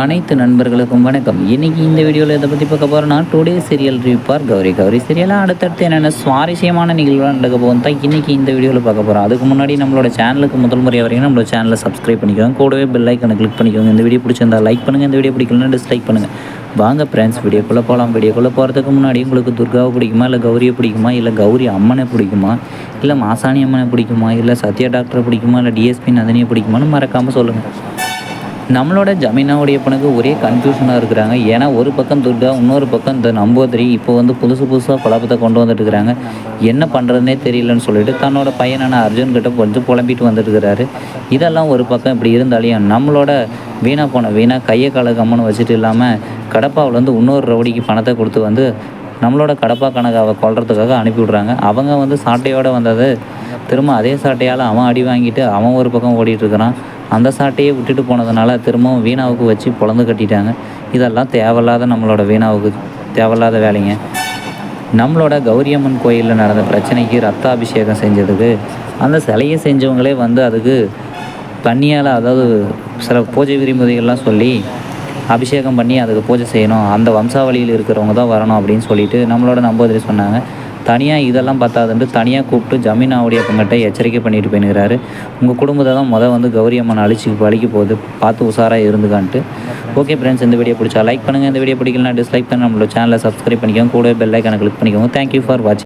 அனைத்து நண்பர்களுக்கும் வணக்கம். இன்றைக்கி இந்த வீடியோவில் எதை பற்றி பார்க்க போகிறோம்னா டுடே சீரியல் ரிப்பார் கௌரி. கௌரி சீரியலாக அடுத்தடுத்து என்னென்ன சுவாரஸ்யமான நிகழ்வுலாம் நடக்க போகும் தான் இன்றைக்கி இந்த வீடியோவில் பார்க்க போகிறோம் அதுக்கு முன்னாடி நம்மளோட சேனலுக்கு முதல் முறை வரைக்கும் நம்மளோட சேனலை சப்ஸ்கிரைப் பண்ணிக்கோங்க. கூடவே பெல் ஐக்கனை கிளிக் பண்ணிக்கோங்க. இந்த வீடியோ பிடிச்சிருந்தா லைக் பண்ணுங்கள் இந்த வீடியோ பிடிக்கலன்னா டிஸ்லைக் பண்ணுங்கள் வாங்க ஃப்ரெண்ட்ஸ் வீடியோக்குள்ளே போகலாம் வீடியோக்குள்ளே போகிறதுக்கு முன்னாடி உங்களுக்கு துர்காவை பிடிக்குமா இல்லை கௌரியை பிடிக்குமா இல்லை கௌரி அம்மனை பிடிக்குமா இல்லை மாசாணி அம்மனை பிடிக்குமா இல்லை சத்யா டாக்டரை பிடிக்குமா இல்லை டிஎஸ்பி நந்தினியை பிடிக்குமான்னு மறக்காமல் சொல்லுங்கள் நம்மளோட ஜமீனாவுடைய பொண்ணுக்கு ஒரே கன்ஃபியூஷனாக இருக்கிறாங்க. ஏன்னா ஒரு பக்கம் துர்கா இன்னொரு பக்கம் இந்த நம்பூதிரி இப்போ வந்து புதுசு புதுசாக குழப்பத்தை கொண்டு வந்துட்டு இருக்கிறாங்க. என்ன பண்ணுறதுனே தெரியலன்னு சொல்லிட்டு தன்னோட பையனான அர்ஜுன் கிட்ட கொஞ்சம் புலம்பிட்டு வந்துட்டு இருக்கிறாரு. இதெல்லாம் ஒரு பக்கம் இப்படி இருந்தாலையும் நம்மளோட வீணாக போன வீணாக கையை கால கம்மன்னு வச்சுட்டு இல்லாமல் கடப்பாவில் வந்து இன்னொரு ரவுடிக்கு பணத்தை கொடுத்து வந்து நம்மளோட கடப்பா கணக்காவை கொள்றதுக்காக அனுப்பி விட்றாங்க. அவங்க வந்து சாட்டையோடு வந்தது திரும்ப அதே சாட்டையால் அவன் அடி வாங்கிட்டு அவன் ஒரு பக்கம் ஓடிட்டுருக்கிறான் அந்த சாட்டையே விட்டுட்டு போனதுனால திரும்பவும் வீணாவுக்கு வச்சு பொழந்து கட்டிட்டாங்க. இதெல்லாம் தேவையில்லாத நம்மளோட வீணாவுக்கு தேவையில்லாத வேலைங்க. நம்மளோட கௌரியம்மன் கோயிலில் நடந்த பிரச்சனைக்கு ரத்த அபிஷேகம் செஞ்சதுக்கு அந்த சிலையை செஞ்சவங்களே வந்து அதுக்கு தண்ணியால் அதாவது சில பூஜை விதிமுறைகள்லாம் சொல்லி அபிஷேகம் பண்ணி அதுக்கு பூஜை செய்யணும். அந்த வம்சாவளியில் இருக்கிறவங்க தான் வரணும் அப்படின்னு சொல்லிட்டு நம்மளோட நம்போதிரி சொன்னாங்க. தனியாக இதெல்லாம் பத்தாதுன்ட்டு தனியாக கூப்பிட்டு ஜமீனாவுடைய பங்கிட்ட எச்சரிக்கை பண்ணிட்டு போயினுக்கிறாரு உங்கள் குடும்பத்தை தான் முதல் வந்து கௌரி அம்மன் அழிச்சு பழிக்க போகுது. பார்த்து உஷாராக இருந்துக்கான்ட்டு. ஓகே ஃப்ரெண்ட்ஸ் இந்த வீடியோ பிடிச்சா லைக் பண்ணுங்கள் இந்த வீடியோ பிடிக்கலாம் டிஸ்லைக் பண்ணி. நம்மளோட சேனலை சப்ஸ்கிரைப் பண்ணிக்கோங்க. கூட பெல் ஐக்கானை கிளிக் பண்ணிக்கோங்க. தேங்க்யூ ஃபார் வாட்சிங்